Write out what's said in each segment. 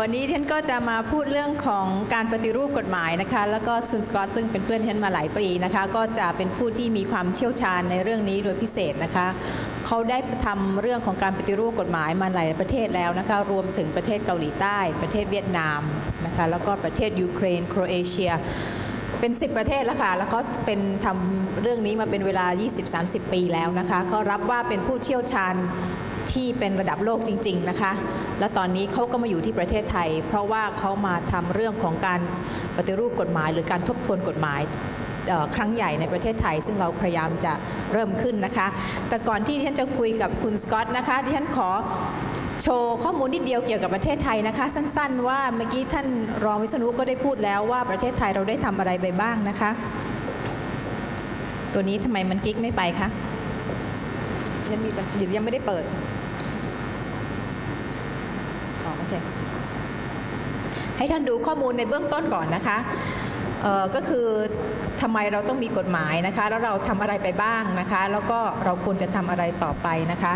วันนี้ท่านก็จะมาพูดเรื่องของการปฏิรูปกฎหมายนะคะ แล้วก็ซุนสกอตซึ่งเป็นเพื่อนท่านมาหลายปีนะคะ ก็จะเป็นผู้ที่มีความเชี่ยวชาญในเรื่องนี้โดยพิเศษนะคะ เขาได้ทำเรื่องของการปฏิรูปกฎหมายมาหลายประเทศแล้วนะคะ รวมถึงประเทศเกาหลีใต้ ประเทศเวียดนามนะคะ แล้วก็ประเทศยูเครน โครเอเชีย เป็น 10 ประเทศแล้วค่ะ แล้วเขาเป็นทำเรื่องนี้มาเป็นเวลา 20-30 ปีแล้วนะคะเขารับว่าเป็นผู้เชี่ยวชาญ ที่เป็นระดับโลกจริง ๆนะคะ แล้วตอนนี้เขาก็มาอยู่ที่ประเทศไทย เพราะว่าเขามาทำเรื่องของการปฏิรูปกฎหมาย หรือการทบทวนกฎหมายครั้งใหญ่ในประเทศไทย ซึ่งเราพยายามจะเริ่มขึ้นนะคะ แต่ก่อนที่ที่ฉันจะคุยกับคุณสกอตนะคะที่ฉันขอโชว์ข้อมูลนิดเดียวเกี่ยวกับประเทศไทยนะคะ สั้นๆ ว่าเมื่อกี้ท่านรองวิษณุก็ได้พูดแล้วว่าประเทศไทยเราได้ทำอะไรไปบ้างนะคะ ตัวนี้ทำไมมันกิ๊กไม่ไปคะยังมีหรือยังไม่ได้เปิดอ๋อโอเค ให้ท่านดูข้อมูลในเบื้องต้นก่อนนะคะก็คือทำไมเราต้องมีกฎหมายนะคะ แล้วเราทำอะไรไปบ้างนะคะ แล้วก็เราควรจะทำอะไรต่อไปนะคะ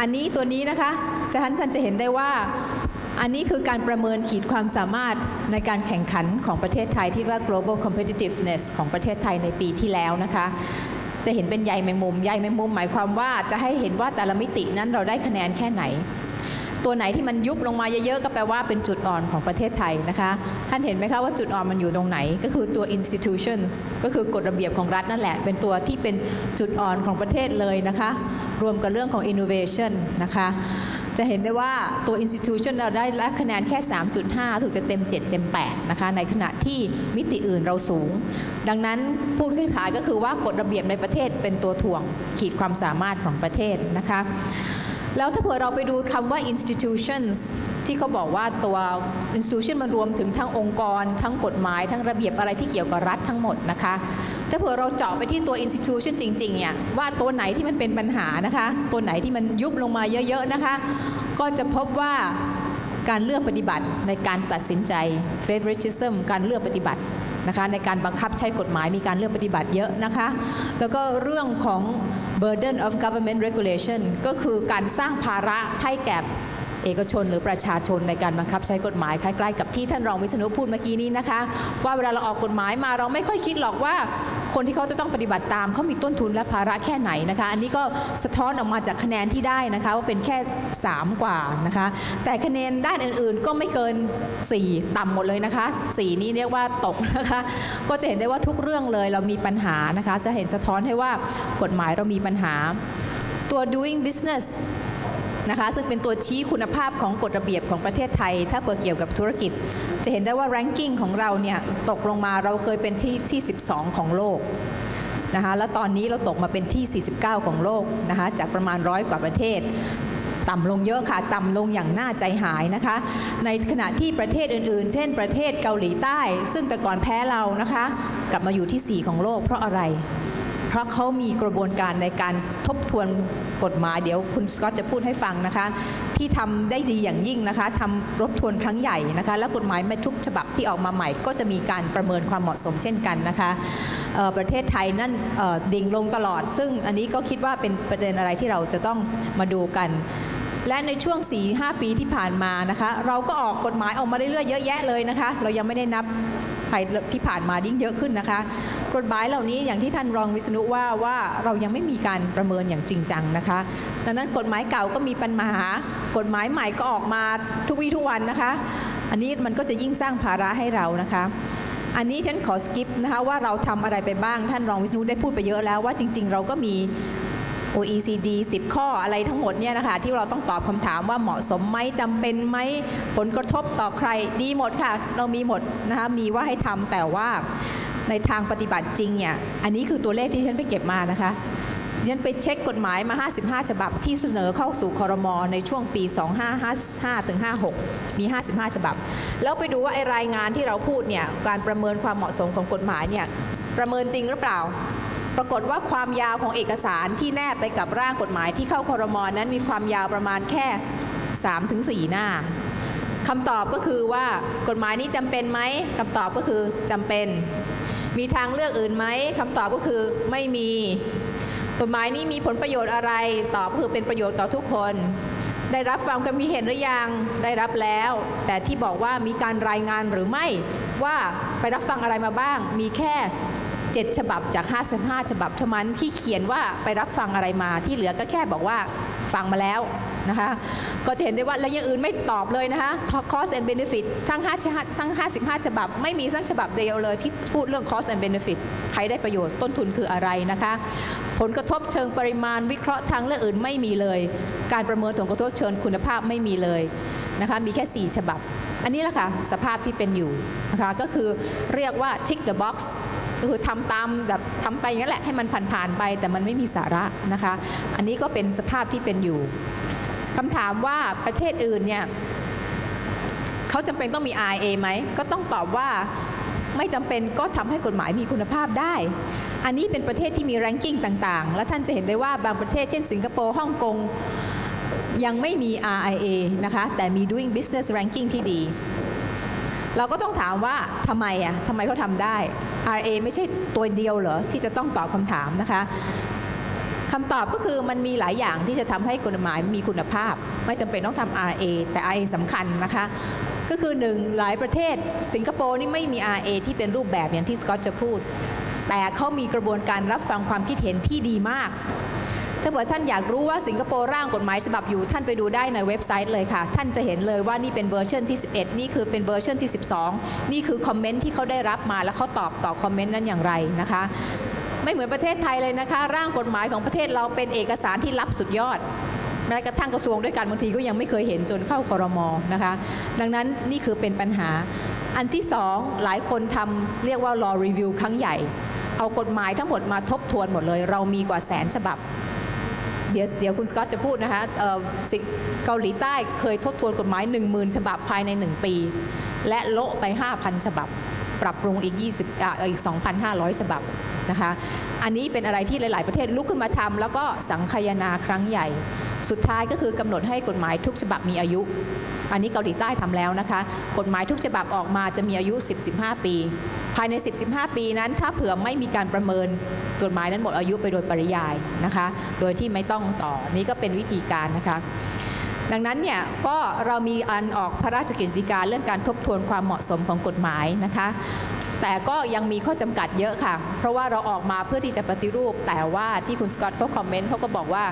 อันนี้ตัวนี้นะคะจะท่านท่านจะเห็นได้ว่าอันนี้คือการประเมินขีดความสามารถในการแข่งขันของประเทศไทยที่ว่า global competitiveness ของประเทศไทยในปีที่แล้วนะคะ จะเห็นเป็นใยแมงมุมใยแมงมุมหมายความว่าจะให้เห็นว่าแต่ละมิตินั้นเราได้คะแนนแค่ไหน ตัวไหนที่มันยุบลงมาเยอะๆ ก็แปลว่าเป็นจุดอ่อนของประเทศไทยนะคะ ท่านเห็นไหมคะว่าจุดอ่อนมันอยู่ตรงไหน ก็คือตัว institutions ก็คือกฎระเบียบของรัฐนั่นแหละ เป็นตัวที่เป็นจุดอ่อนของประเทศเลยนะคะ รวมกับเรื่องของ innovation นะคะจะเห็นได้ว่าตัว institution เราได้รับคะแนนแค่ 3.5 ถูกจะเต็ม 7 เต็ม 8 นะคะ ในขณะที่มิติอื่นเราสูง ดังนั้นพูดคล้นขายก็คือว่ากฎระเบียบในประเทศเป็นตัวถ่วงขีดความสามารถของประเทศนะคะ แล้วถ้าเผื่อเราไปดูคำว่า institutions ที่เขาบอกว่าตัว institution มันรวมถึงทั้งองค์กร ทั้งกฎหมาย ทั้งระเบียบอะไรที่เกี่ยวกับรัฐทั้งหมดนะคะ ถ้าเผื่อเราเจาะไปที่ตัว institution จริงๆเนี่ยว่าตัวไหนที่มันเป็นปัญหานะคะ ตัวไหนที่มันยุบลงมาเยอะๆนะคะ ก็จะพบว่าการเลือกปฏิบัติในการตัดสินใจ favoritism การเลือกปฏิบัตินะคะในการบังคับใช้กฎหมายมีการเลือกปฏิบัติเยอะนะคะ แล้วก็เรื่องของ burden of government regulation ก็คือการสร้างภาระให้แก่ เอกชนหรือประชาชนในการบังคับใช้กฎหมายคล้ายๆกับที่ท่านรองวิษณุพูดเมื่อกี้นี้นะคะ ว่าเวลาเราออกกฎหมายมาเราไม่ค่อยคิดหรอกว่าคนที่เขาจะต้องปฏิบัติตามเขามีต้นทุนและภาระแค่ไหนนะคะ อันนี้ก็สะท้อนออกมาจากคะแนนที่ได้นะคะว่าเป็นแค่ 3 กว่านะคะ แต่คะแนนด้านอื่นๆก็ไม่เกิน 4 ต่ำหมดเลยนะคะ 4 นี้เรียกว่าตกนะคะ ก็จะเห็นได้ว่าทุกเรื่องเลยเรามีปัญหานะคะ จะเห็นสะท้อนให้ว่ากฎหมายเรามีปัญหาตัว doing business นะคะ ซึ่งเป็นตัวชี้คุณภาพของกฎระเบียบของประเทศไทย ถ้าเปิดเกี่ยวกับธุรกิจ จะเห็นได้ว่า ranking ของเราเนี่ยตกลงมาเราเคยเป็นที่ที่ 12 ของโลกนะคะแล้วตอนนี้เราตกมาเป็นที่ 49 ของโลกนะคะจากประมาณร้อยกว่าประเทศต่ำลงเยอะค่ะ ต่ำลงอย่างน่าใจหายนะคะ ในขณะที่ประเทศอื่นๆ เช่น ประเทศเกาหลีใต้ ซึ่งแต่ก่อนแพ้เรานะคะ กลับมาอยู่ที่ 4 ของโลกเพราะอะไร เพราะเขามีกระบวนการในการทบทวนกฎหมายเดี๋ยวคุณสกอตจะพูดให้ฟังนะคะ ที่ทำได้ดีอย่างยิ่งนะคะทำรบทวนครั้งใหญ่นะคะ และกฎหมายทุกฉบับที่ออกมาใหม่ ก็จะมีการประเมินความเหมาะสมเช่นกันนะคะประเทศไทยนั่นดิ่งลงตลอด ซึ่งอันนี้ก็คิดว่าเป็นประเด็นอะไรที่เราจะต้องมาดูกันและในช่วง 4-5 ปีที่ผ่านมานะคะ เราก็ออกกฎหมายออกมาเรื่อยๆเยอะแยะเลยนะคะ เรายังไม่ได้นับที่ผ่านมายิ่งเยอะขึ้นนะคะ กฎหมายเหล่านี้อย่างที่ท่านรองวิษณุว่าว่าเรายังไม่มีการประเมินอย่างจริงจังนะคะ ดังนั้นกฎหมายเก่าก็มีปัญหากฎหมายใหม่ก็ออกมาทุกวี่ทุกวันนะคะ อันนี้มันก็จะยิ่งสร้างภาระให้เรานะคะอันนี้ฉันขอสกิปนะคะว่าเราทำอะไรไปบ้างท่านรองวิษณุได้พูดไปเยอะแล้วว่าจริง ๆ เราก็มี OECD 10 ข้ออะไรทั้งหมดเนี่ยนะคะที่เราต้องตอบคำถามว่าเหมาะสมไหมจำเป็นไหมผลกระทบต่อใครดีหมดค่ะ เรามีหมดนะคะมีว่าให้ทำแต่ว่า ในทางปฏิบัติจริงเนี่ยอันนี้คือตัวเลขที่ฉันไปเก็บมานะคะฉันไปเช็คกฎหมายมา 55 ฉบับที่เสนอเข้าสู่คอรมอในช่วงปี 2555ถึง56 มี 55 ฉบับ แล้วไปดูว่าไอรายงานที่เราพูดเนี่ย การประเมินความเหมาะสมของกฎหมายเนี่ย ประเมินจริงหรือเปล่า ปรากฏว่าความยาวของเอกสารที่แนบไปกับร่างกฎหมายที่เข้าคอรมอนั้นมีความยาวประมาณแค่ 3-4 หน้าคำตอบก็คือว่ากฎหมายนี้จำเป็นไหมคำตอบก็คือจำเป็น มีทางเลือกอื่นไหมคำตอบก็คือไม่มี กฎหมายนี้มีผลประโยชน์อะไร ตอบคือเป็นประโยชน์ต่อทุกคน ได้รับฟังความคิดเห็นหรือยัง ได้รับแล้ว แต่ที่บอกว่ามีการรายงานหรือไม่ว่าไปรับฟังอะไรมาบ้าง มีแค่7ฉบับจาก 55 ฉบับเท่านั้นที่เขียนว่าไปรับฟังอะไรมาที่เหลือก็แค่บอกว่า ฟังมาแล้วนะคะ ก็จะเห็นได้ว่าแล้วอย่างอื่นไม่ตอบเลยนะคะ cost and benefit ทั้ง5ทั้ง55 ฉบับ ไม่มีสักฉบับเดียวเลยที่พูดเรื่อง cost and benefit ใครได้ประโยชน์ต้นทุนคืออะไรนะคะ ผลกระทบเชิงปริมาณวิเคราะห์ทางเลือกอื่นไม่มีเลย การประเมินผลกระทบเชิงคุณภาพไม่มีเลยนะคะมีแค่ 4 ฉบับ อันนี้แหละค่ะ สภาพที่เป็นอยู่นะคะก็คือเรียกว่า tick the box ก็คือทำตามแบบทำไปอย่างนั้นแหละให้มันผ่านๆไป แต่มันไม่มีสาระนะคะ อันนี้ก็เป็นสภาพที่เป็นอยู่คำถามว่าประเทศอื่นเนี่ยเขาจำเป็นต้องมี RA ไหมก็ต้องตอบว่าไม่จำเป็นก็ทำให้กฎหมายมีคุณภาพได้ อันนี้เป็นประเทศที่มี ranking ต่างๆ และท่านจะเห็นได้ว่าบางประเทศเช่นสิงคโปร์ฮ่องกงยังไม่มี RIA นะคะ แต่มี doing business ranking ที่ดี เราก็ต้องถามว่าทำไมอะทำไมเขาทำได้ RA ไม่ใช่ตัวเดียวเหรอที่จะต้องตอบคำถามนะคะคำตอบก็คือมันมีหลายอย่างที่จะทำให้กฎหมายมีคุณภาพ ไม่จำเป็นต้องทำ RA แต่ RA สำคัญนะคะก็คือหนึ่งหลายประเทศสิงคโปร์นี่ไม่มี RA ที่เป็นรูปแบบอย่างที่สกอตจะพูด แต่เขามีกระบวนการรับฟังความคิดเห็นที่ดีมาก ถ้าเกิดท่านอยากรู้ว่าสิงคโปร์ร่างกฎหมายฉบับอยู่ ท่านไปดูได้ในเว็บไซต์เลยค่ะ ท่านจะเห็นเลยว่านี่เป็นเวอร์ชันที่ 11 นี่คือเป็นเวอร์ชันที่ 12 นี่คือคอมเมนต์ที่เขาได้รับมาแล้วเขาตอบต่อคอมเมนต์นั้นอย่างไรนะคะ ไม่เหมือนประเทศไทยเลยนะคะ ร่างกฎหมายของประเทศเราเป็นเอกสารที่ลับสุดยอดแม้กระทั่งกระทรวงด้วยกันบางทีก็ยังไม่เคยเห็นจนเข้าคอรมอนะคะ ดังนั้นนี่คือเป็นปัญหา อันที่สองหลายคนทำเรียกว่า law review ครั้งใหญ่ เอากฎหมายทั้งหมดมาทบทวนหมดเลย เรามีกว่าแสนฉบับ เดี๋ยวเดี๋ยวคุณสกอตจะพูดนะคะเอ่อสิเกาหลีใต้เคยทบทวนกฎหมาย 10,000 ฉบับภายใน 1 ปี และโละไป 5,000 ฉบับ ปรับปรุงอีก 20อ่าอีก 2,500 ฉบับนะคะอันนี้เป็นอะไรที่หลาย ๆ ประเทศลุกขึ้นมาทำแล้วก็สังคายนาครั้งใหญ่ สุดท้ายก็คือกำหนดให้กฎหมายทุกฉบับมีอายุ อันนี้เกาหลีใต้ทำแล้วนะคะ กฎหมายทุกฉบับออกมาจะมีอายุ 10-15 ปี ภายใน 10-15 ปีนั้น ถ้าเผื่อไม่มีการประเมินกฎหมายนั้นหมดอายุไปโดยปริยายนะคะ โดยที่ไม่ต้องต่อนี่ก็เป็นวิธีการนะคะดังนั้นเนี่ยก็เรามีอันออกพระราชกฤษฎีกาเรื่องการทบทวนความเหมาะสมของกฎหมายนะคะ แต่ก็ยังมีข้อจำกัดเยอะค่ะ เพราะว่าเราออกมาเพื่อที่จะปฏิรูป แต่ว่าที่คุณสกอตเขาคอมเมนต์เขาก็บอกว่า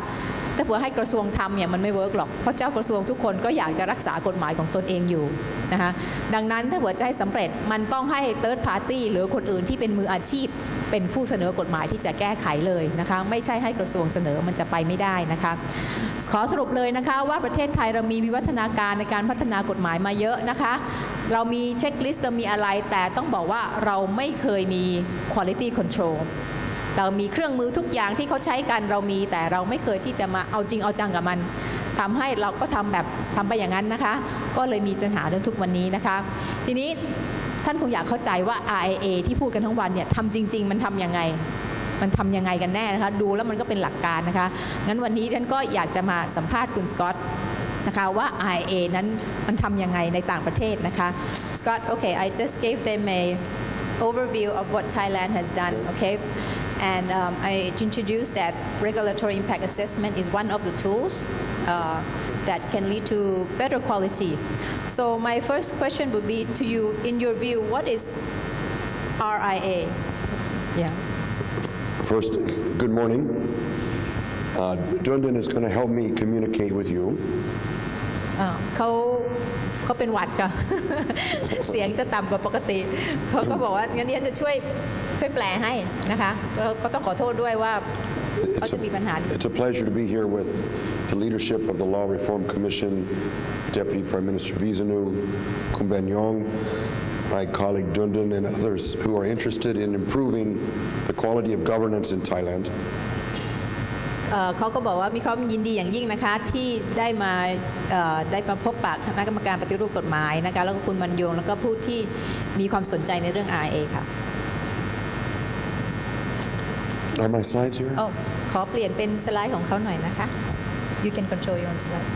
ถ้าเผื่อให้กระทรวงทำเนี่ยมันไม่เวิร์กหรอกเพราะเจ้ากระทรวงทุกคนก็อยากจะรักษากฎหมายของตนเองอยู่นะคะดังนั้นถ้าเผื่อจะให้สำเร็จมันต้องให้ third party หรือคนอื่นที่เป็นมืออาชีพ เป็นผู้เสนอกฎหมายที่จะแก้ไขเลยนะคะไม่ใช่ให้กระทรวงเสนอมันจะไปไม่ได้นะคะขอสรุปเลยนะคะว่าประเทศไทยเรามีวิวัฒนาการในการพัฒนากฎหมายมาเยอะนะคะ เรามีเช็คลิสต์เรามีอะไรแต่ต้องบอกว่าเราไม่เคยมี quality control เรามีเครื่องมือทุกอย่างที่เขาใช้กันเรามี แต่เราไม่เคยที่จะมาเอาจริงเอาจังกับมันทำให้เราก็ทำแบบทำไปอย่างนั้นนะคะ ก็เลยมีปัญหาจนทุกวันนี้นะคะ ทีนี้ท่านคงอยากเข้าใจว่า RIA ที่พูดกันทั้งวันเนี่ยทำจริง ๆ มันทำยังไงมันทำยังไงกันแน่นะคะ ดูแล้วมันก็เป็นหลักการนะคะ งั้นวันนี้ท่านก็อยากจะมาสัมภาษณ์คุณสกอตนะคะว่า RIA นั้นมันทำยังไงในต่างประเทศนะคะ Scott okay I just gave them a overview of what Thailand has done okay and um, I introduced that regulatory impact assessment is one of the tools uh, that can lead to better quality so my first question would be to you in your view what is RIA yeah First, good morning. Uh, Dundon is going to help me communicate with you. อ่าเขาเขาเป็นหวัดค่ะ เสียงจะต่ำกว่าปกติ เขาก็บอกว่างั้นเดียนจะช่วย ช่วยแปลให้นะคะแล้วก็ต้องขอโทษด้วยว่าเขา It's จะมีปัญหา a, it's a pleasure to be here with the leadership of the Law Reform Commission, Deputy Prime Minister Visanu Kumben Yong, my colleague Dundon, and others who are interested in improving the quality of governance in Thailand. เอ่อเขาก็บอกว่ามีความยินดีอย่างยิ่งนะคะที่ได้มาเอ่อได้มาพบปะคณะกรรมการปฏิรูปกฎหมายนะคะแล้วก็คุณบรรยงแล้วก็ผู้ที่มีความสนใจในเรื่อง RA ค่ะ Are my slides here? โอ้ขอเปลี่ยนเป็นสไลด์ของเขาหน่อยนะคะ you can control your own slide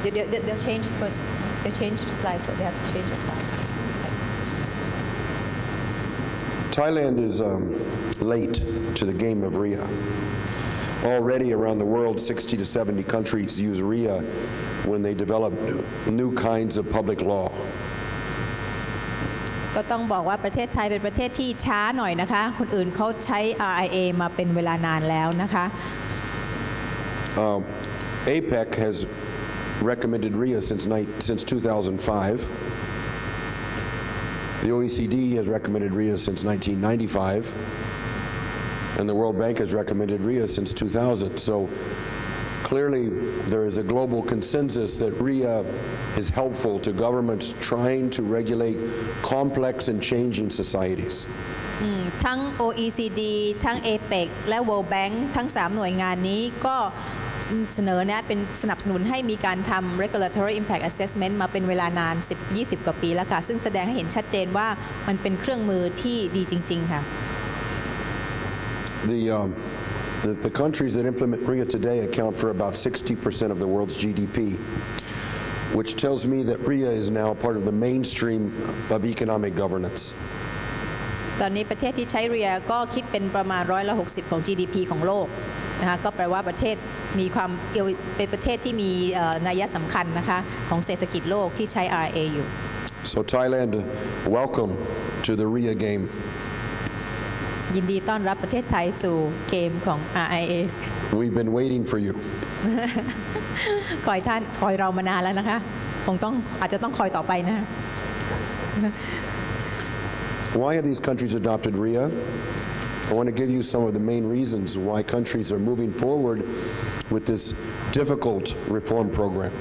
เดี๋ยวเดี๋ยวเดี๋ยว they'll change it first they'll change the slide but they have to change the slide Okay. Thailand is um, late to the game of RIA. Already around the world, 60 to 70 countries use RIA when they develop new, new kinds of public law. ก็ต้องบอกว่าประเทศไทยเป็นประเทศที่ช้าหน่อยนะคะ คนอื่นเขาใช้ RIA มาเป็นเวลานานแล้วนะคะ Uh, APEC has recommended RIA since, night, since 2005. The OECD has recommended RIA since 1995. And the World Bank has recommended RIA since 2000. So clearly, there is a global consensus that RIA is helpful to governments trying to regulate complex and changing societies. ทั้ง OECD ทั้ง APEC และ World Bank ทั้ง 3 หน่วยงานนี้ก็เสนอแนะเป็นสนับสนุนให้มีการทำ regulatory impact assessment มาเป็นเวลานาน 10-20 กว่าปีแล้วค่ะ ซึ่งแสดงให้เห็นชัดเจนว่ามันเป็นเครื่องมือที่ดีจริง ๆ ค่ะ The, um, the, the countries that implement RIA today account for about 60% of the world's GDP, which tells me that RIA is now part of the mainstream of economic governance. ตอนนี้ประเทศที่ใช้เรียก็คิดเป็นประมาณร้อยละ60 ของ GDP ของโลกนะคะก็แปลว่าประเทศมีความเอ่อเป็นประเทศที่มีเอ่อนัยสำคัญนะคะของเศรษฐกิจโลกที่ใช้ RA อยู่ So Thailand, welcome to the RIA game. ยินดีต้อนรับประเทศไทยสู่เกมของ RIA We've been waiting for you. คอยท่านคอยเรามานานแล้วนะคะคงต้องอาจจะต้องคอยต่อไปนะคะ Why have these countries adopted RIA? I want to give you some of the main reasons why countries are moving forward with this difficult reform program.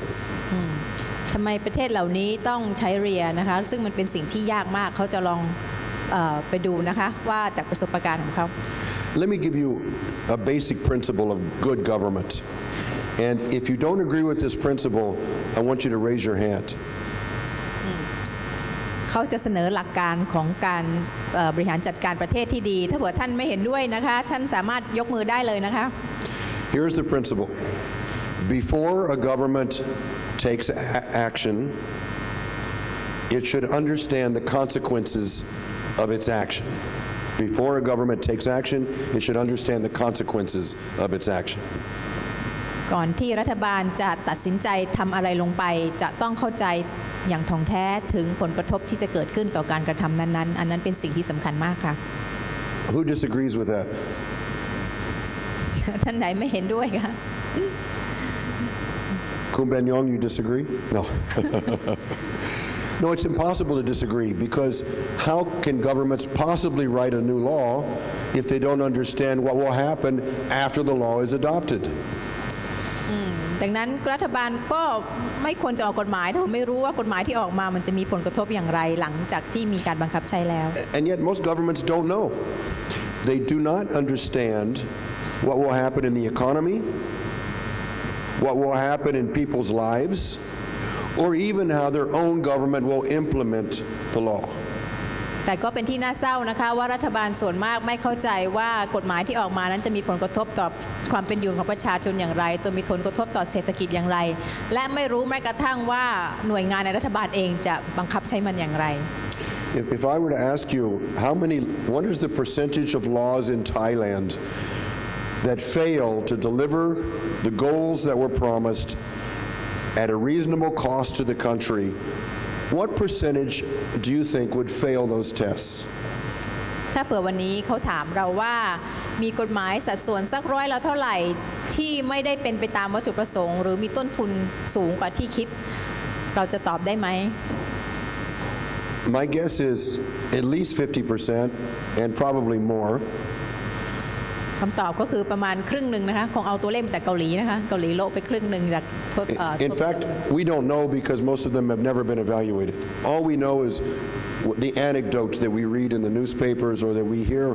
ทำไมประเทศเหล่านี้ต้องใช้เรียนะคะ ซึ่งมันเป็นสิ่งที่ยากมากเขาจะลองเออ ไปดูนะคะว่าจากประสบการณ์ของเขา Let me give you a basic principle of good government. And if you don't agree with this principle, I want you to raise your hand. เขาจะเสนอหลักการของการเอ่อบริหารจัดการประเทศที่ดี ถ้าเผื่อท่านไม่เห็นด้วยนะคะ ท่านสามารถยกมือได้เลยนะคะ Here's the principle before a government takes a- action, it should understand the consequences of its action. Before a government takes action, it should understand the consequences of its action. ก่อนที่รัฐบาลจะตัดสินใจทำอะไรลงไป จะต้องเข้าใจอย่างท่องแท้ถึงผลกระทบที่จะเกิดขึ้นต่อการกระทำนั้นๆ อันนั้นเป็นสิ่งที่สำคัญมากค่ะ Who disagrees with that? ท่านไหนไม่เห็นด้วยคะ Kumben Yong, you disagree? No. no, it's impossible to disagree because how can governments possibly write a new law if they don't understand what will happen after the law is adopted? ดังนั้นรัฐบาลก็ไม่ควรจะออกกฎหมายถ้าไม่รู้ว่ากฎหมายที่ออกมามันจะมีผลกระทบอย่างไรหลังจากที่มีการบังคับใช้แล้ว And yet, most governments don't know. They do not understand what will happen in the economy, what will happen in people's lives, Or even how their own government will implement the law. แต่ก็เป็นที่น่าเศร้านะคะว่ารัฐบาลส่วนมากไม่เข้าใจว่ากฎหมายที่ออกมานั้นจะมีผลกระทบต่อความเป็นอยู่ของประชาชนอย่างไร ตัวมีผลกระทบต่อเศรษฐกิจอย่างไร และไม่รู้แม้กระทั่งว่าหน่วยงานในรัฐบาลเองจะบังคับใช้มันอย่างไร If, if I were to ask you, how many, what is the percentage of laws in Thailand that fail to deliver the goals that were promised at a reasonable cost to the country? What percentage do you think would fail those tests? ถ้าเผื่อวันนี้เขาถามเราว่ามีกฎหมายสัดส่วนสักร้อยละเท่าไหร่ที่ไม่ได้เป็นไปตามวัตถุประสงค์ หรือมีต้นทุนสูงกว่าที่คิด เราจะตอบได้ไหม My guess is at least 50% and probably more. คำตอบก็คือประมาณครึ่งหนึ่งนะคะ คงเอาตัวเลขมาจากเกาหลีนะคะ เกาหลีโละไปครึ่งหนึ่งจากทดเอ่อ In ทด fact, we don't know because most of them have never been evaluated. All we know is what- the anecdotes that we read in the newspapers or that we hear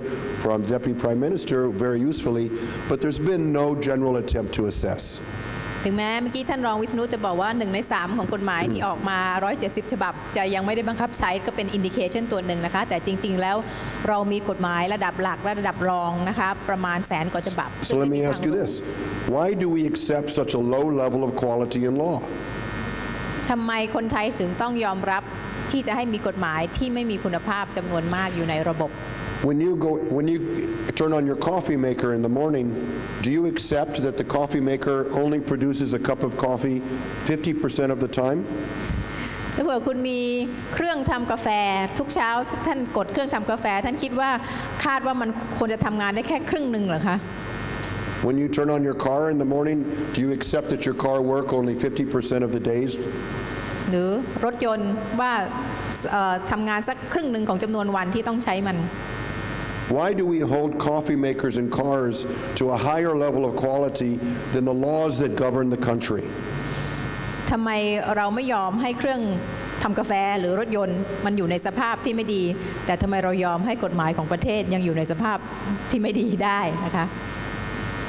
from Deputy Prime Minister very usefully, but there's been no general attempt to assess. ถึงแม้เมื่อกี้ท่านรองวิษณุจะบอกว่า 1 ใน 3 ของกฎหมายที่ออกมา 170 ฉบับ จะยังไม่ได้บังคับใช้ก็เป็นอินดิเคชันตัวหนึ่งนะคะ แต่จริง ๆ แล้วเรามีกฎหมายระดับหลักและระดับรองนะคะประมาณแสนกว่าฉบับ So let me ask you this. Why do we accept such a low level of quality in law? ทำไมคนไทยถึงต้องยอมรับ ที่จะให้มีกฎหมายที่ไม่มีคุณภาพจำนวนมากอยู่ในระบบ When you go, when you turn on your coffee maker in the morning, do you accept that the coffee maker only produces a cup of coffee 50% of the time? ถ้าเผื่อคุณมีเครื่องทำกาแฟทุกเช้าท่านกดเครื่องทำกาแฟ ท่านคิดว่าคาดว่ามันควรจะทำงานได้แค่ครึ่งหนึ่งเหรอคะ When you turn on your car in the morning, do you accept that your car work only 50% of the days? หรือรถยนต์ว่าเอ่อทำงานสักครึ่งหนึ่งของจำนวนวันที่ต้องใช้มัน Why do we hold coffee makers and cars to a higher level of quality than the laws that govern the country? ทำไมเราไม่ยอมให้เครื่องทำกาแฟหรือรถยนต์มันอยู่ในสภาพที่ไม่ดี แต่ทำไมเรายอมให้กฎหมายของประเทศยังอยู่ในสภาพที่ไม่ดีได้นะคะ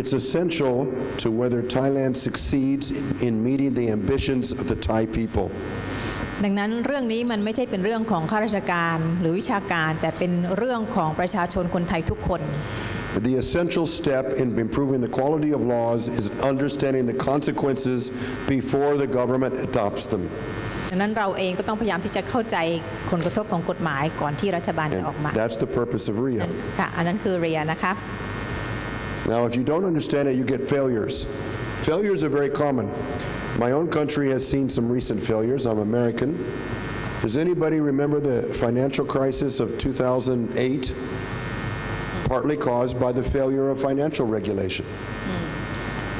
It's essential to whether Thailand succeeds in, in meeting the ambitions of the Thai people. ดังนั้นเรื่องนี้มันไม่ใช่เป็นเรื่องของข้าราชการหรือวิชาการ แต่เป็นเรื่องของประชาชนคนไทยทุกคน The essential step in improving the quality of laws is understanding the consequences before the government adopts them. ดังนั้นเราเองก็ต้องพยายามที่จะเข้าใจผลกระทบของกฎหมายก่อนที่รัฐบาลจะออกมา And that's the purpose of RIA. ค่ะ อันนั้นคือเรียนะคะ now, if you don't understand it, you get failures. Failures are very common. My own country has seen some recent failures. I'm American. Does anybody remember the financial crisis of 2008? Partly caused by the failure of financial regulation.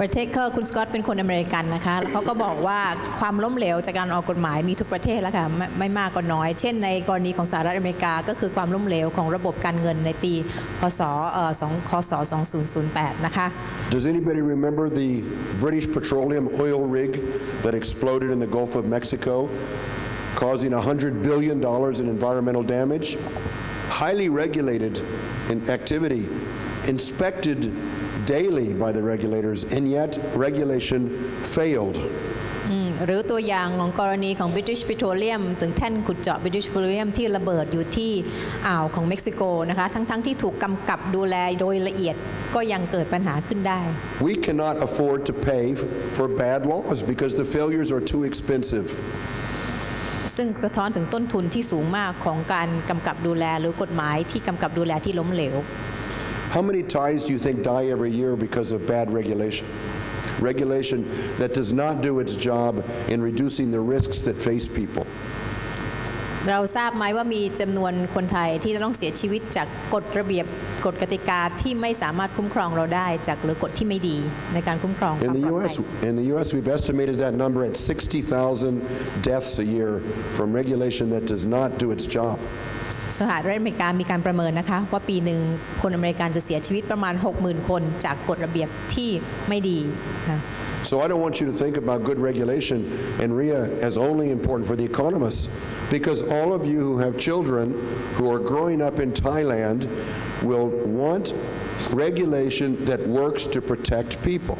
ประเทศก็คุณสกอตเป็นคนอเมริกันนะคะแล้วเขาก็บอกว่าความล้มเหลวจากการออกกฎหมายมีทุกประเทศแล้วค่ะไม่ไม่มากก็น้อย เช่นในกรณีของสหรัฐอเมริกา ก็คือความล้มเหลวของระบบการเงินในปี พศเอ่อ2คศ2008 นะคะ Does anybody remember the British petroleum oil rig that exploded in the Gulf of Mexico, causing 100 billion dollars in environmental damage? Highly regulated in activity, inspected daily by the regulators, and yet regulation failed. อืมหรือตัวอย่างของกรณีของ British Petroleum ถึงแท่นขุดเจาะ British Petroleum ที่ระเบิดอยู่ที่อ่าวของเม็กซิโกนะคะทั้งๆที่ถูกกำกับดูแลโดยละเอียดก็ยังเกิดปัญหาขึ้นได้ We cannot afford to pay for bad laws because the failures are too expensive. ซึ่งสะท้อนถึงต้นทุนที่สูงมากของการกำกับดูแลหรือกฎหมายที่กำกับดูแลที่ล้มเหลว How many Thais do you think die every year because of bad regulation? Regulation that does not do its job in reducing the risks that face people. เราทราบไหมว่ามีจำนวนคนไทยที่จะต้องเสียชีวิตจากกฎระเบียบกฎกติกาที่ไม่สามารถคุ้มครองเราได้ จากหรือกฎที่ไม่ดีในการคุ้มครองควา In ม the ปลอดภั U.S., ย in the U.S., we've estimated that number at 60,000 deaths a year from regulation that does not do its job. สหรัฐอเมริกามีการประเมินนะคะ ว่าปีหนึ่งคนอเมริกันจะเสียชีวิตประมาณ 60,000 คนจากกฎระเบียบที่ไม่ดีนะ So I don't want you to think about good regulation and RIA as only important for the economists, because all of you who have children who are growing up in Thailand will want regulation that works to protect people.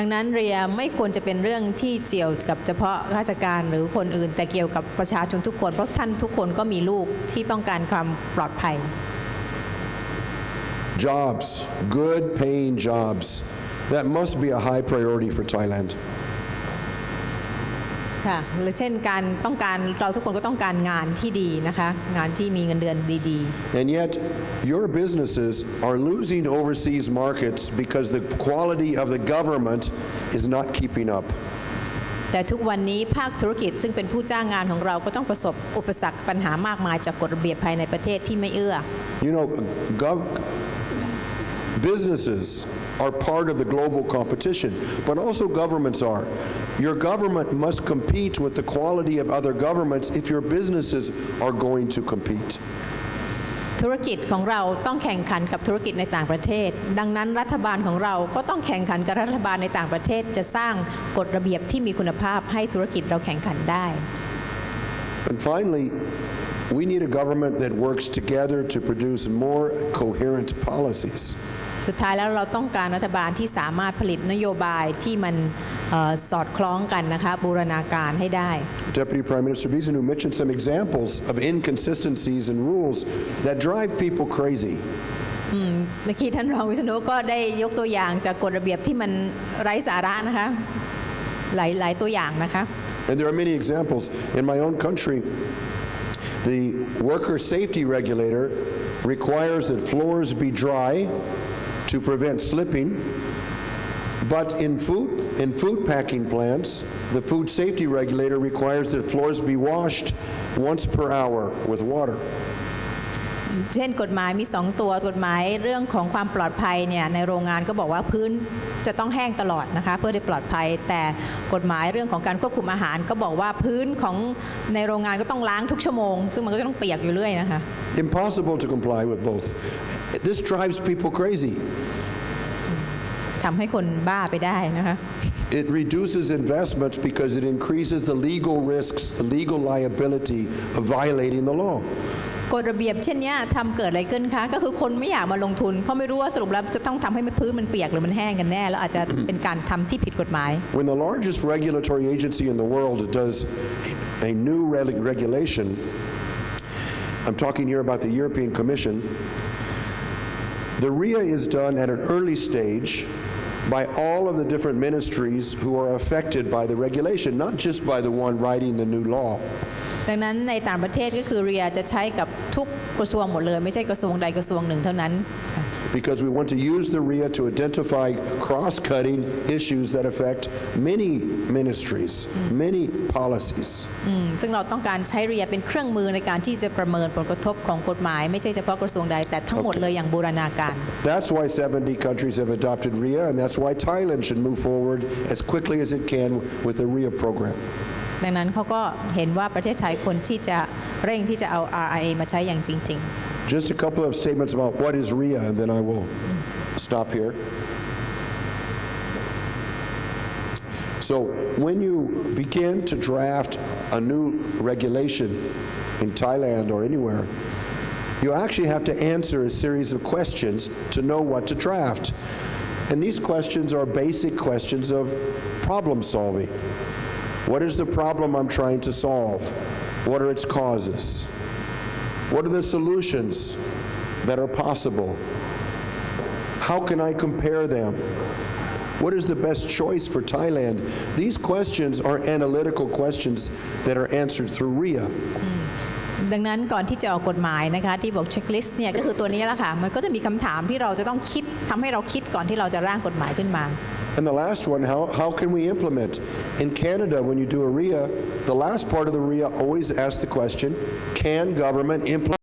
ดังนั้นเรียไม่ควรจะเป็นเรื่องที่เกี่ยวกับเฉพาะราชการหรือคนอื่น แต่เกี่ยวกับประชาชนทุกคน เพราะท่านทุกคนก็มีลูกที่ต้องการความปลอดภัย Jobs, good paying jobs. That must be a high priority for Thailand. ค่ะหรือเช่นการต้องการเราทุกคนก็ต้องการงานที่ดีนะคะงานที่มีเงินเดือนดี And yet, your businesses are losing overseas markets because the quality of the government is not keeping up. ๆแต่ทุกวันนี้ภาคธุรกิจซึ่งเป็นผู้จ้างงานของเราก็ต้องประสบอุปสรรคปัญหามากมายจากกฎระเบียบภายในประเทศที่ไม่เอื้อ You know, gov- businesses are part of the global competition, but also governments are. Your government must compete with the quality of other governments if your businesses are going to compete. ธุรกิจของเราต้องแข่งขันกับธุรกิจในต่างประเทศ ดังนั้นรัฐบาลของเราก็ต้องแข่งขันกับรัฐบาลในต่างประเทศ จะสร้างกฎระเบียบที่มีคุณภาพให้ธุรกิจเราแข่งขันได้ And finally, We need a government that works together to produce more coherent policies. สุดท้ายแล้วเราต้องการรัฐบาลที่สามารถผลิตนโยบายที่มันเอ่อสอดคล้องกันนะคะบูรณาการให้ได้ Deputy Prime Minister Vizinu mentioned some examples of inconsistencies in rules that drive people crazy. เมื่อกี้ท่านรองวิษณุก็ได้ยกตัวอย่างจากกฎระเบียบที่มันไร้สาระนะคะหลายหลายตัวอย่างนะคะ And there are many examples. In my own country, the worker safety regulator requires that floors be dry to prevent slipping. But in food, in food packing plants, the food safety regulator requires that floors be washed once per hour with water. เช่นกฎหมายมี 2 ตัวกฎหมายเรื่องของความปลอดภัยเนี่ยในโรงงานก็บอกว่าพื้นจะต้องแห้งตลอดนะคะเพื่อจะปลอดภัย แต่กฎหมายเรื่องของการควบคุมอาหาร ก็บอกว่าพื้นของในโรงงานก็ต้องล้างทุกชั่วโมง ซึ่งมันก็จะต้องเปียกอยู่เรื่อยนะคะ Impossible to comply with both. This drives people crazy. ทำให้คนบ้าไปได้นะคะ It reduces investments because it increases the legal risks, the legal liability of violating the law. กฎระเบียบเช่นนี้ทำเกิดอะไรขึ้นคะ ก็คือคนไม่อยากมาลงทุน เพราะไม่รู้ว่าสรุปแล้วจะต้องทำให้พื้นมันเปียกหรือมันแห้งกันแน่ แล้วอาจจะเป็นการทำที่ผิดกฎหมาย When the largest regulatory agency in the world does a new regulation, I'm talking here about the European Commission, the RIA is done at an early stage by all of the different ministries who are affected by the regulation, not just by the one writing the new law. ดังนั้นในต่างประเทศก็คือเรียจะใช้กับทุกกระทรวงหมดเลย ไม่ใช่กระทรวงใดกระทรวงหนึ่งเท่านั้น because we want to use the RIA to identify cross-cutting issues that affect many ministries, many policies. อืมซึ่งเราต้องการใช้เรียเป็นเครื่องมือในการที่จะประเมินผลกระทบของกฎหมาย ไม่ใช่เฉพาะกระทรวงใด แต่ทั้งหมดเลยอย่างบูรณาการ That's why 70 countries have adopted RIA, and that's why Thailand should move forward as quickly as it can with the RIA program. ดังนั้นเขาก็เห็นว่าประเทศไทยควรที่จะเร่งที่จะเอา RIA มาใช้อย่างจริง just a couple of statements about what is RIA, and then I will stop here. So, when you begin to draft a new regulation in Thailand or anywhere, you actually have to answer a series of questions to know what to draft. And these questions are basic questions of problem solving. What is the problem I'm trying to solve? What are its causes? What are the solutions that are possible? How can I compare them? What is the best choice for Thailand? These questions are analytical questions that are answered through RIA. ๆ ดังนั้นก่อนที่จะออกกฎหมายนะคะ ที่บอกเช็คลิสต์เนี่ยก็คือตัวนี้แหละค่ะ มันก็จะมีคำถามที่เราจะต้องคิดทำให้เราคิดก่อนที่เราจะร่างกฎหมายขึ้นมา and the last one, how, how can we implement? In Canada, when you do a RIA, the last part of the RIA always asks the question, can government implement